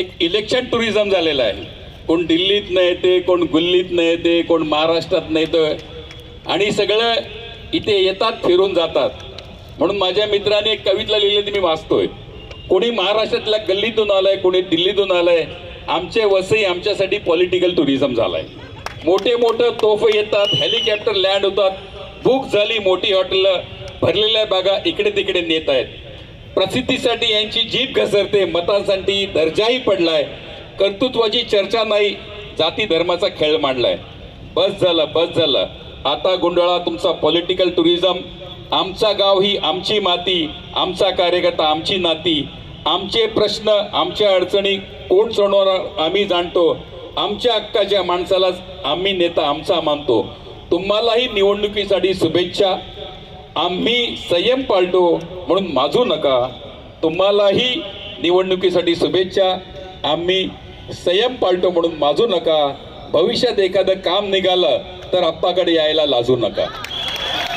एक election tourism झालेलं आहे. कोण दिल्लीत न येते कोण गुल्लीत न येते कोण महाराष्ट्रात न येतं आणि सगळं इथे येतात फिरून जातात. म्हणून माझ्या मित्राने एक कविता लिहिली ती मी वाचतोय. कोणी महाराष्ट्रातल्या गल्लीतून आलंय कोणी दिल्लीतून आलंय आमचे वसई आमच्यासाठी पॉलिटिकल टुरिझम झालाय. मोठे मोठे तोफ येतात हेलिकॉप्टर लँड होतात. बुक झाली मोठी हॉटेल भरलेल्या बागा इकडे तिकडे नेत आहेत. प्रसिद्धीसाठी यांची जीभ घसरते मतांसाठी दर्जाही पडलाय. कर्तृत्वाची चर्चा नाही जाती धर्माचा खेळ मांडलाय. बस झालं बस झालं. आता गुंडाळा तुमचा पॉलिटिकल टुरिझम आमचा गाव ही आमची माती आमचा कार्यकर्ता आमची नाती. आमचे प्रश्न आमच्या अडचणी कोण सोडवणार आम्ही जाणतो. आमच्या हक्काच्या माणसाला आम्ही नेता आमचा मानतो. तुम्हालाही निवडणुकीसाठी शुभेच्छा. आम्ही संयम पाळतो. म्हणून माजू नका. तुम्हालाही निवडणुकीसाठी शुभेच्छा. आम्ही संयम पाळतो म्हणून माजू नका. भविष्यात एखादं काम निघालं तर आप्पाकडे यायला लाजू नका.